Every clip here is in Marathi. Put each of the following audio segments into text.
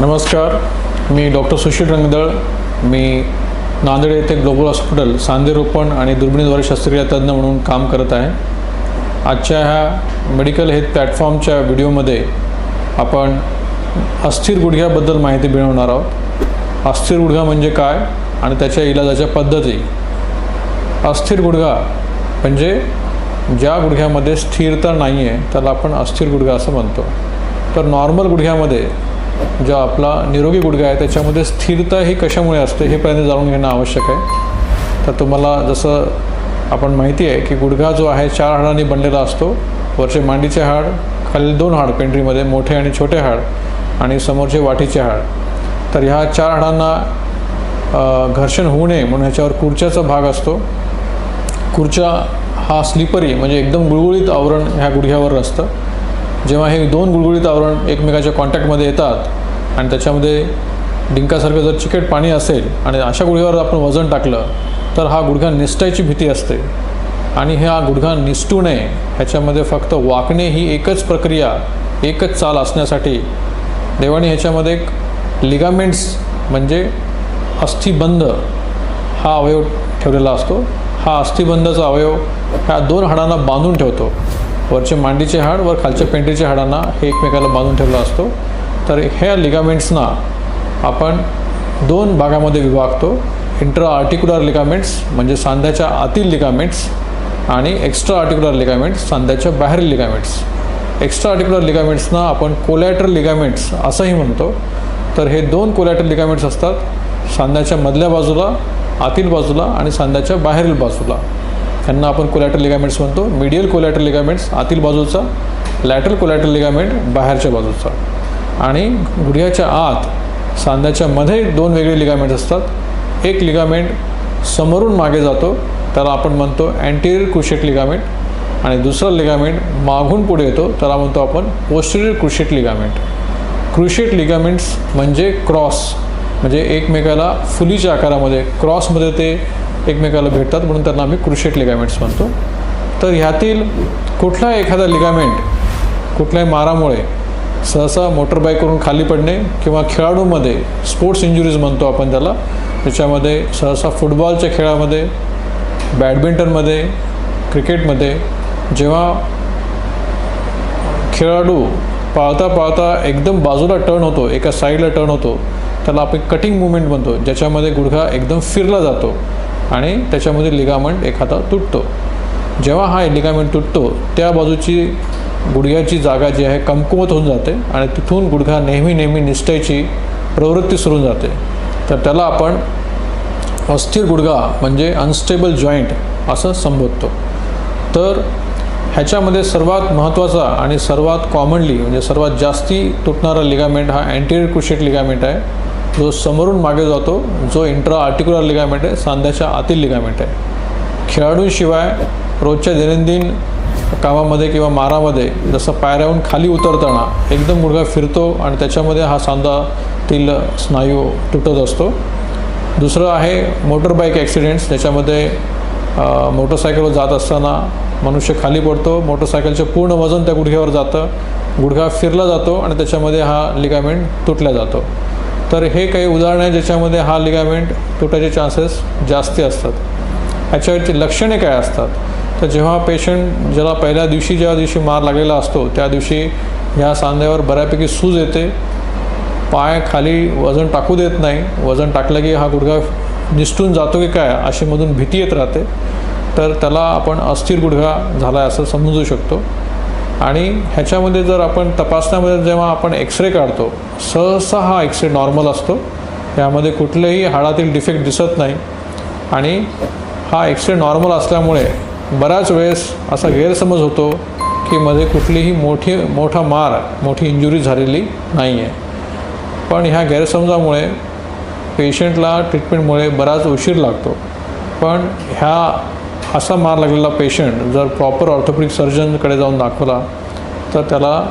नमस्कार. मी डॉक्टर सुशील रंगदळ. मी नांदेड येथे ग्लोबल हॉस्पिटल सांधेरोपण आणि दुर्बिणीद्वारे शस्त्रक्रिया तज्ज्ञ म्हणून काम करत आहे. आजच्या ह्या मेडिकल हेल्थ प्लॅटफॉर्मच्या व्हिडिओमध्ये आपण अस्थिर गुडघ्याबद्दल माहिती मिळवणार आहोत. अस्थिर गुडघा म्हणजे काय आणि त्याच्या इलाजाच्या पद्धती? अस्थिर गुडघा म्हणजे ज्या गुडघ्यामध्ये स्थिरता नाही आहे त्याला आपण अस्थिर गुडघा असं म्हणतो. तर नॉर्मल गुडघ्यामध्ये जो आपला निरोगी गुडघा आहे त्याच्यामध्ये स्थिरता ही कशामुळे असते हे पहिल्यांदा जाणून घेणं आवश्यक आहे. तर तुम्हाला जसं आपण माहिती आहे की गुडघा जो आहे चार हाडांनी बनलेला असतो. वरचे मांडीचे हाड खालील दोन हाड पेंट्रीमध्ये मोठे आणि छोटे हाड आणि समोरचे वाटीचे हाड. तर ह्या चार हाडांना घर्षण होऊ नये म्हणून ह्याच्यावर खुर्च्याचा भाग असतो. खुर्च्या हा स्लिपरी म्हणजे एकदम गुळगुळीत आवरण ह्या गुडघ्यावर असतं. जेव्हा हे दोन गुळगुळीत आवरण एकमेकाच्या कॉन्टॅक्टमध्ये येतात आणि त्याच्यामध्ये डिंकासारखं जर चिकट पाणी असेल आणि अशा गुडघ्यावर आपण वजन टाकलं तर हा गुडघा निसटायची भीती असते. आणि हा गुडघा निसटू नये ह्याच्यामध्ये फक्त वाकणे ही एकच प्रक्रिया एकच चाल असण्यासाठी. देवाने ह्याच्यामध्ये एक लिगामेंट्स म्हणजे अस्थिबंध हा अवयव ठेवलेला असतो. हा अस्थिबंधाचा अवयव ह्या दोन हाडांना बांधून ठेवतो. वरचे मांडीचे हाड वर खालच्या पेंटीचे हाडांना हे एकमेकाला बांधून ठेवला असतो. तर ह्या लिगामेंट्सना आपण दोन भागामध्ये विभागतो. इंट्रा आर्टिक्युलर लिगामेंट्स म्हणजे सांध्याच्या आतील लिगामेंट्स आणि एक्स्ट्रा आर्टिक्युलर लिगामेंट्स सांध्याच्या बाहेरील लिगामेंट्स. एक्स्ट्रा आर्टिक्युलर लिगामेंट्सना आपण कोलॅटरल लिगामेंट्स असंही म्हणतो. तर हे दोन कोलॅटरल लिगामेंट्स असतात. सांध्याच्या मधल्या बाजूला आतील बाजूला आणि सांध्याच्या बाहेरील बाजूला. त्यांना आपण कोलॅटरल लिगामेंट्स म्हणतो. मिडियल कोलॅटरल लिगामेंट्स आतील बाजूचा लॅटरल कोलॅटरल लिगामेंट बाहेरच्या बाजूचा. आणि गुडघ्याच्या आत सांध्याच्या मध्ये दोन वेगळे लिगामेंट्स असतात. एक लिगामेंट समोरून मागे जातो त्याला आपण म्हणतो अँटेरियर क्रुशेट लिगामेंट आणि दुसरा लिगामेंट मागून पुढे येतो त्याला म्हणतो आपण posterior cruciate ligament cruciate ligaments म्हणजे क्रॉस म्हणजे एकमेकाला फुलीच्या आकारामध्ये क्रॉसमध्ये ते एकमेकाला भेटतात म्हणून त्यांना आम्ही क्रुशेट लिगामेंट्स म्हणतो. तर ह्यातील कुठला एखादा लिगामेंट कुठल्याही मारामुळे सहसा मोटरबाईकवरून खाली पडणे किंवा खेळाडूमध्ये स्पोर्ट्स इंजुरीज म्हणतो आपण त्याला त्याच्यामध्ये सहसा फुटबॉलच्या खेळामध्ये बॅडमिंटनमध्ये क्रिकेटमध्ये जेव्हा खेळाडू पाळता पाळता एकदम बाजूला टर्न होतो एका साईडला टर्न होतो त्याला आपण कटिंग मुवमेंट म्हणतो ज्याच्यामध्ये गुडघा एकदम फिरला जातो. आणि त्याच्यामध्ये लिगामेंट एखादा तुटतो. जेव्हा हा लिगामेंट तुटतो त्या बाजूची गुडघ्याची जागा जी आहे कमकुवत होऊन जाते आणि तिथून गुडघा नेहमी नेहमी निसटायची प्रवृत्ती सुरू जाते. तर त्याला आपण अस्थिर गुडघा म्हणजे अनस्टेबल जॉईंट असं संबोधतो. तर ह्याच्यामध्ये सर्वात महत्त्वाचा आणि सर्वात कॉमनली म्हणजे सर्वात जास्ती तुटणारा लिगामेंट हा अँटेरियर क्रुशेट लिगामेंट आहे. जो समोरून मागे जातो जो इंट्रा आर्टिक्युलर लिगामेंट आहे सांध्याच्या आतील लिगामेंट आहे. खेळाडूंशिवाय रोजच्या दैनंदिन कामामध्ये किंवा मारामध्ये जसं पायऱ्याहून खाली उतरताना एकदम गुडघा फिरतो आणि त्याच्यामध्ये हा सांधातील स्नायू तुटत असतो. दुसरं आहे मोटरबाईक ॲक्सिडेंट्स ज्याच्यामध्ये मोटरसायकलवर जात असताना मनुष्य खाली पडतो मोटरसायकलचं पूर्ण वजन त्या गुडघ्यावर जातं. गुडघा फिरला जातो आणि त्याच्यामध्ये हा लिगामेंट तुटला जातो. तर हे काही उदाहरणं आहे ज्याच्यामध्ये हा लिगामेंट तुटायचे चान्सेस जास्ती असतात. ह्याच्यावरची लक्षणे काय असतात? तर जेव्हा पेशंट ज्याला पहिल्या दिवशी ज्या दिवशी मार लागलेला असतो त्या दिवशी ह्या सांध्यावर बऱ्यापैकी सूज येते. पाय खाली वजन टाकू देत नाही. वजन टाकलं की हा गुडघा निसटून जातो की काय अशी मधून भीती येत राहते. तर त्याला आपण अस्थिर गुडघा झाला आहे असं समजू शकतो. आणि ह्याच्यामध्ये जर आपण तपासण्यामध्ये जेव्हा आपण एक्सरे काढतो सहसा हा एक्सरे नॉर्मल असतो. यामध्ये कुठलेही हाडातील डिफेक्ट दिसत नाही. आणि हा एक्सरे नॉर्मल असल्यामुळे बऱ्याच वेळेस असा गैरसमज होतो की मध्ये कुठलीही मोठी मोठा मार मोठी इंजुरी झालेली नाही आहे पण ह्या गैरसमजामुळे पेशंटला ट्रीटमेंटमुळे बराच उशीर लागतो. पण ह्या असा मार लागलेला पेशंट जर प्रॉपर ऑर्थोपेडिक सर्जनकडे जाऊन दाखवला तर त्याला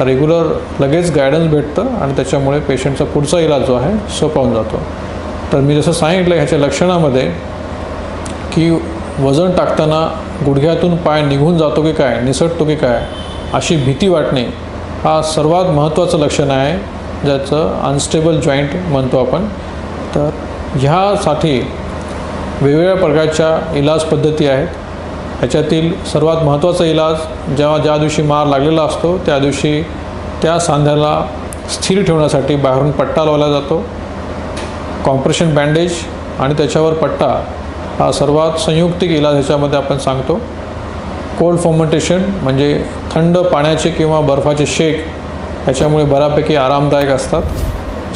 रेग्युलर लगेच गायडन्स भेटतं आणि त्याच्यामुळे पेशंटचा पुढचा इलाज जो आहे सोपावून जातो. तर मी जसं सांगितलं ह्याच्या लक्षणामध्ये की वजन टाकताना गुडघ्यातून पाय निघून जातो की काय निसटतो की काय अशी भीती वाटणे हा सर्वात महत्त्वाचं लक्षण आहे ज्याचं अनस्टेबल जॉईंट म्हणतो आपण. तर ह्यासाठी वेगवेगळ्या प्रकारच्या इलाज पद्धती आहेत. ह्याच्यातील सर्वात महत्त्वाचा इलाज जेव्हा ज्या दिवशी मार लागलेला असतो त्या दिवशी त्या सांध्याला स्थिर ठेवण्यासाठी बाहेरून पट्टा लावला जातो. कॉम्प्रेशन बँडेज आणि त्याच्यावर पट्टा हा सर्वात संयुक्तिक इलाज ह्याच्यामध्ये आपण सांगतो. कोल्ड फॉर्मेंटेशन म्हणजे थंड पाण्याचे किंवा बर्फाचे शेक ह्याच्यामुळे बऱ्यापैकी आरामदायक असतात.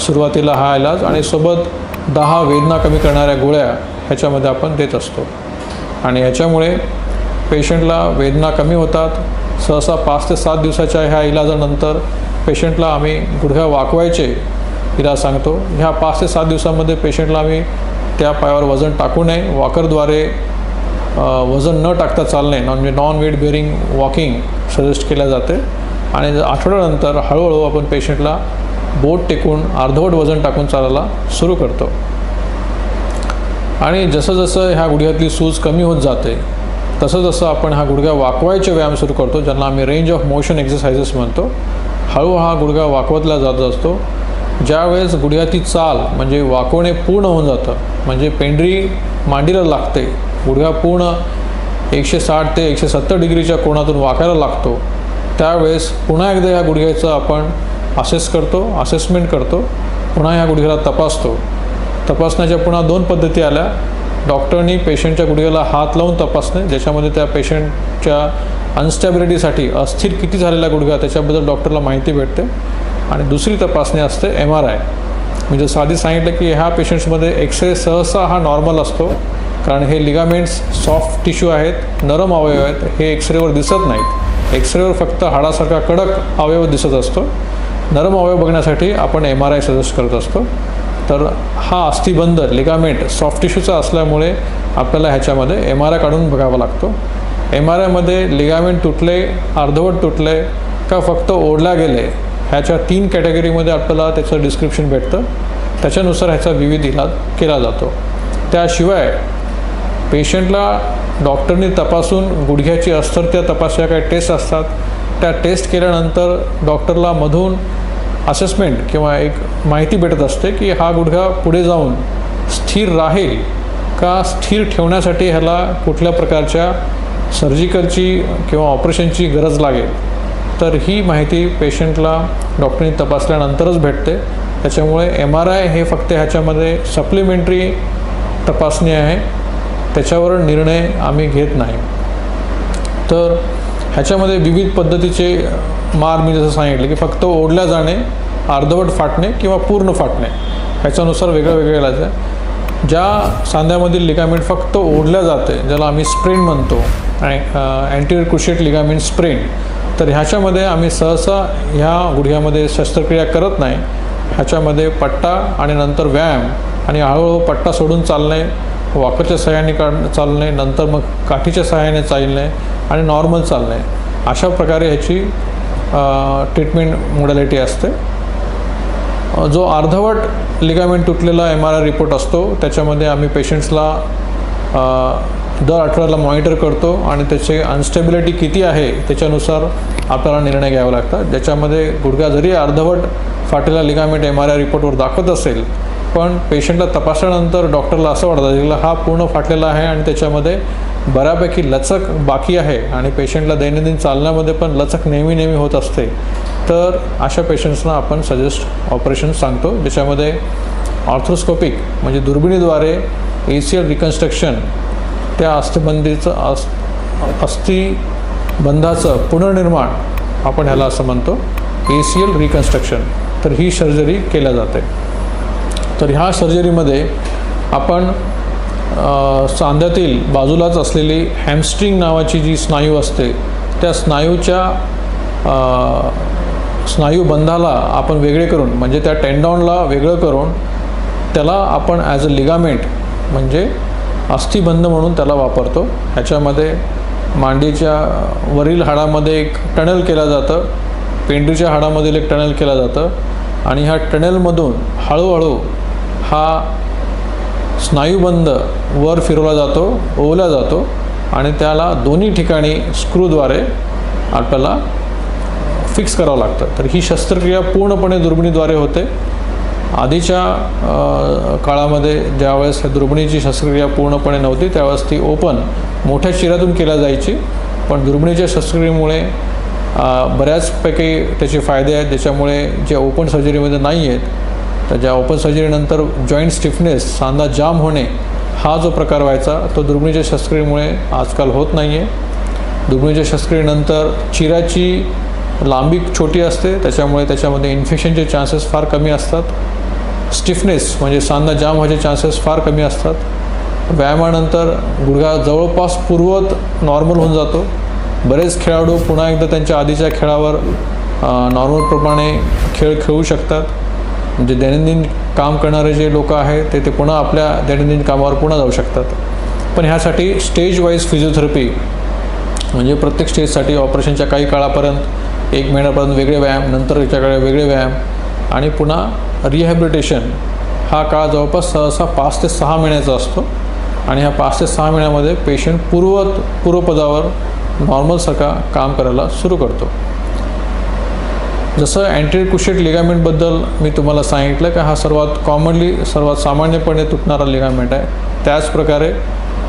सुरुवातीला हा इलाज आणि सोबत दहा वेदना कमी करणाऱ्या गोळ्या ह्याच्यामध्ये आपण देत असतो. आणि याच्यामुळे पेशंटला वेदना कमी होतात. सहसा पाच ते सात दिवसाच्या ह्या इलाजानंतर पेशंटला आम्ही गुडघ्या वाकवायचे इलाज सांगतो. ह्या पाच ते सात दिवसामध्ये पेशंटला आम्ही त्या पायावर वजन टाकू नये. वॉकरद्वारे वजन न टाकता चालणे नॉन म्हणजे non weight bearing walking suggest केल्या जाते. आणि आठवड्यानंतर हळूहळू आपण पेशंटला बोट टेकून अर्धवट वजन टाकून चालायला सुरू करतो. आणि जसं जसं ह्या गुडघ्यातली सूज कमी होत जाते तसं जसं आपण हा गुडघा वाकवायचे व्यायाम सुरू करतो ज्यांना आम्ही रेंज ऑफ मोशन एक्सरसाइजेस म्हणतो. हळू हा गुडघा वाकवतला जात असतो. ज्यावेळेस गुडघ्याची चाल म्हणजे वाकवणे पूर्ण होऊन जातं म्हणजे पेंढरी मांडीला लागते गुडघा पूर्ण एकशे साठ ते एकशे सत्तर डिग्रीच्या कोणातून वाकायला लागतो त्यावेळेस पुन्हा एकदा ह्या गुडघ्याचं आपण असेस करतो असेसमेंट करतो पुन्हा ह्या गुडघ्याला तपासतो. तपासण्याच्या पुन्हा दोन पद्धती आल्या. डॉक्टरनी पेशंटच्या गुडघ्याला हात लावून तपासणे ज्याच्यामध्ये त्या पेशंटच्या अनस्टॅबिलिटीसाठी अस्थिर किती झालेला गुडघा त्याच्याबद्दल डॉक्टरला माहिती भेटते. आणि दुसरी तपासणी असते एम आर आय म्हणजे साधी सांगितलं की ह्या पेशंट्समध्ये एक्सरे सहसा हा नॉर्मल असतो. कारण हे लिगामेंट्स सॉफ्ट टिश्यू आहेत नरम अवयव आहेत हे एक्सरेवर दिसत नाहीत. एक्सरेवर फक्त हाडासारखा कडक अवयव दिसत असतो. नरम अवयव बघण्यासाठी आपण एम आर आय सजेस्ट करत असतो. तर हा अस्थिबंध लिगामेंट सॉफ्ट टिश्यूचा असल्यामुळे आपल्याला ह्याच्यामध्ये एम आर आय काढून बघावा लागतो. एम आर आयमध्ये लिगामेंट तुटले अर्धवट तुटले का फक्त ओढल्या गेले ह्याच्या तीन कॅटेगरीमध्ये आपल्याला त्याचं डिस्क्रिप्शन भेटतं. त्याच्यानुसार ह्याचा विविध इलाज केला जातो. त्याशिवाय पेशंटला डॉक्टरने तपासून गुडघ्याची अस्थिरता तपासल्या काही टेस्ट असतात. त्या टेस्ट केल्यानंतर डॉक्टरला मधून असेसमेंट किंवा एक माहिती भेटत असते की हा गुडघा पुढे जाऊन स्थिर राहील का स्थिर ठेवण्यासाठी ह्याला कुठल्या प्रकारच्या सर्जिकलची किंवा ऑपरेशनची गरज लागेल? तर ही माहिती पेशंटला डॉक्टरनी तपासल्यानंतरच भेटते. त्याच्यामुळे एम आर आय हे फक्त ह्याच्यामध्ये सप्लिमेंटरी तपासणी आहे. त्याच्यावर निर्णय आम्ही घेत नाही. तर ह्याच्यामध्ये विविध पद्धतीचे मार मी जसं सांगितलं की फक्त ओढल्या जाणे अर्धवट फाटणे किंवा पूर्ण फाटणे ह्याच्यानुसार वेगळं वेगळं इलाज आहे ज्या सांध्यामधील लिगामेंट फक्त ओढल्या जाते ज्याला आम्ही स्प्रेन म्हणतो अँटीरियर क्रुशिएट लिगामेंट स्प्रेन तर ह्याच्यामध्ये आम्ही सहसा ह्या गुडघ्यामध्ये शस्त्रक्रिया करत नाही. ह्याच्यामध्ये पट्टा आणि नंतर व्यायाम आणि हळूहळू पट्टा सोडून चालणे वॉकरच्या सहाय्याने काढ चालणे नंतर मग काठीच्या सहाय्याने चालणे आणि नॉर्मल चालणे. अशा प्रकारे ह्याची ट्रीटमेंट मोडॅलिटी असते. जो अर्धवट लिगामेंट तुटलेला एम आर आय रिपोर्ट असतो त्याच्यामध्ये आम्ही पेशंट्सला दर आठवड्याला मॉनिटर करतो आणि त्याचे अनस्टेबिलिटी किती आहे त्याच्यानुसार आपल्याला निर्णय घ्यावा लागतात. ज्याच्यामध्ये गुडघा जरी अर्धवट फाटलेला लिगामेंट एम आर आय रिपोर्टवर दाखवत असेल पण पेशंटला तपासल्यानंतर डॉक्टरला असं वाटतं हा पूर्ण फाटलेला आहे आणि त्याच्यामध्ये बऱ्यापैकी लचक बाकी आहे आणि पेशंटला दैनंदिन चालण्यामध्ये पण लचक नेहमी नेहमी होत असते तर अशा पेशंट्सना आपण सजेस्ट ऑपरेशन सांगतो ज्याच्यामध्ये ऑर्थोस्कोपिक म्हणजे दुर्बिणीद्वारे एशियल रिकन्स्ट्रक्शन त्या अस्थिबंदीचं अस् अस्थिबंधाचं पुनर्निर्माण आपण ह्याला असं म्हणतो ए रिकन्स्ट्रक्शन. तर ही सर्जरी केल्या जाते. तर ह्या सर्जरीमध्ये आपण सांध्यातील बाजूलाच असलेली हॅमस्ट्रिंग नावाची जी स्नायू असते त्या स्नायूच्या स्नायू स्नायूबंधाला आपण वेगळे करून म्हणजे त्या टेंडॉनला वेगळं करून त्याला आपण ॲज अ लिगामेंट म्हणजे अस्थिबंध म्हणून त्याला वापरतो. ह्याच्यामध्ये मांडीच्या वरील हाडामध्ये एक टनल केलं जातं पेंडूच्या हाडामधील एक टनल केलं जातं आणि ह्या टनलमधून हळूहळू हा स्नायूबंध वर फिरवला जातो ओवला जातो आणि त्याला दोन्ही ठिकाणी स्क्रूद्वारे आपल्याला फिक्स करावं लागतं. तर ही शस्त्रक्रिया पूर्णपणे दुर्बिणीद्वारे होते. आधीच्या काळामध्ये ज्यावेळेस ह्या दुर्बिणीची शस्त्रक्रिया पूर्णपणे नव्हती त्यावेळेस ती ओपन मोठ्या चिरातून केल्या जायची. पण दुर्बिणीच्या शस्त्रक्रियेमुळे बऱ्याचपैकी त्याचे फायदे आहेत. ज्याच्यामुळे जे ओपन सर्जरीमध्ये नाही आहेत तर ज्या ओपन सर्जरीनंतर जॉईंट स्टिफनेस सांधा जाम होणे हा जो प्रकार व्हायचा तो दुर्बिणीच्या शस्त्रक्रियेमुळे आजकाल होत नाही आहे दुर्बिणीच्या शस्त्रक्रियेनंतर चिराची लांबी छोटी असते त्याच्यामुळे त्याच्यामध्ये इन्फेक्शनचे चान्सेस फार कमी असतात. स्टिफनेस म्हणजे सांधा जाम व्हायचे चान्सेस फार कमी असतात. व्यायामानंतर गुडघा जवळपास पूर्वत नॉर्मल होऊन जातो. बरेच खेळाडू पुन्हा एकदा त्यांच्या आधीच्या खेळावर नॉर्मलप्रमाणे खेळ खेळू शकतात. म्हणजे दैनंदिन काम करणारे जे लोक आहेत ते ते पुन्हा आपल्या दैनंदिन कामावर पुन्हा जाऊ शकतात. पण ह्यासाठी स्टेज वाईज फिजिओथेरपी म्हणजे प्रत्येक स्टेजसाठी ऑपरेशनच्या काही काळापर्यंत एक महिन्यापर्यंत वेगळे व्यायाम नंतर याच्याकडे वेगळे व्यायाम आणि पुन्हा रिहॅबिलिटेशन हा काळ जवळपास सहसा पाच ते सहा महिन्याचा असतो. आणि ह्या पाच ते सहा महिन्यामध्ये पेशंट पूर्वत पूर्वपदावर नॉर्मलसारखा काम करायला सुरू करतो. जसं अँटीकुशेट लिगामेंटबद्दल मी तुम्हाला सांगितलं की हा सर्वात कॉमनली सर्वात सामान्यपणे तुटणारा लिगामेंट आहे. त्याचप्रकारे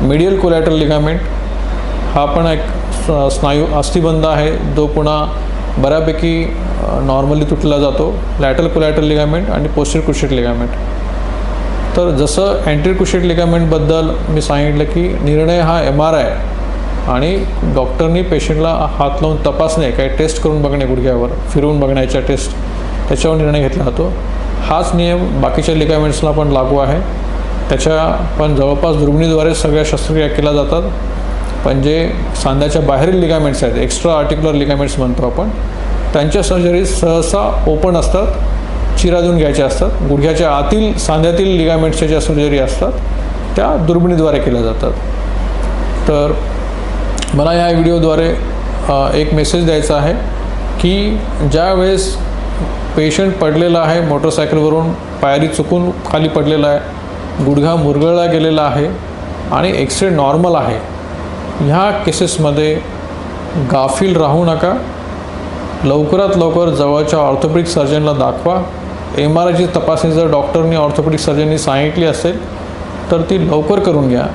मिडियल कोलॅटरल लिगामेंट हा पण एक स्नायू अस्थिबंध आहे. जो पुन्हा बऱ्यापैकी नॉर्मली तुटला जातो. लॅटल कोलॅटरल लिगामेंट आणि पोस्टर कुशेट लिगामेंट तर जसं अँटीकुशेट लिगामेंटबद्दल मी सांगितलं की निर्णय हा एम आर आय आणि डॉक्टरनी पेशंटला हात लावून तपासणे काही टेस्ट करून बघणे गुडघ्यावर फिरवून बघण्याच्या टेस्ट त्याच्यावर निर्णय घेतला जातो. हाच नियम बाकीच्या लिगामेंट्सला पण लागू आहे. त्याच्या पण जवळपास दुर्बिणीद्वारे सगळ्या शस्त्रक्रिया केल्या जातात. पण जे सांध्याच्या बाहेरील लिगामेंट्स आहेत एक्स्ट्रा आर्टिक्युलर लिगामेंट्स म्हणतो आपण त्यांच्या सर्जरी सहसा ओपन असतात चिरा देऊन घ्यायच्या असतात. गुडघ्याच्या आतील सांध्यातील लिगामेंट्सच्या ज्या सर्जरी असतात त्या दुर्बिणीद्वारे केल्या जातात. तर मला या व्हिडिओद्वारे एक मेसेज द्यायचा आहे की ज्या वेळेस पेशंट पडलेला आहे मोटरसायकलवरून पायरी चुकून खाली पडलेला आहे गुडघा मुरगळला गेलेला आहे आणि एक्सरे नॉर्मल आहे ह्या केसेसमध्ये गाफील राहू नका. लवकरात लवकर जवळच्या ऑर्थोपेडिक सर्जनला दाखवा. एम आर आयची तपासणी जर डॉक्टरनी ऑर्थोपेडिक सर्जननी सांगितली असेल तर ती लवकर करून घ्या.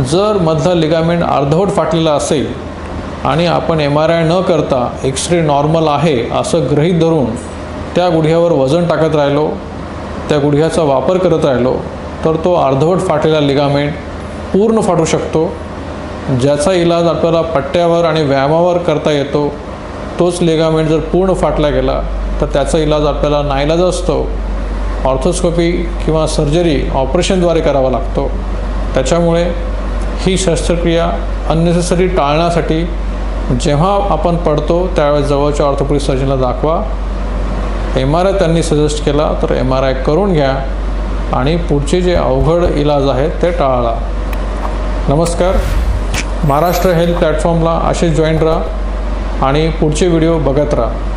जर मधला लिगामेंट अर्धवट फाटलेला असेल आणि आपण एम आर आय न करता एक्स रे नॉर्मल आहे असं गृहीत धरून त्या गुडघ्यावर वजन टाकत राहिलो त्या गुडघ्याचा वापर करत राहिलो तर तो अर्धवट फाटलेला लिगामेंट पूर्ण फाटू शकतो. ज्याचा इलाज आपल्याला पट्ट्यावर आणि व्यायामावर करता येतो तोच लिगामेंट जर पूर्ण फाटला गेला तर त्याचा इलाज आपल्याला नाईलाज असतो. ऑर्थोस्कोपी किंवा सर्जरी ऑपरेशनद्वारे करावा लागतो. त्याच्यामुळे ही शस्त्रक्रिया अननेसेसरी टाळण्यासाठी जेव्हा आपण पडतो त्यावेळेस जवळच्या ऑर्थोपेडिक सर्जनला दाखवा. एम आर आय त्यांनी सजेस्ट केला तर एम आर आय करून घ्या आणि पुढचे जे अवघड इलाज आहेत ते टाळा. नमस्कार. महाराष्ट्र हेल्थ प्लॅटफॉर्मला असे जॉईन राहा आणि पुढचे व्हिडिओ बघत राहा.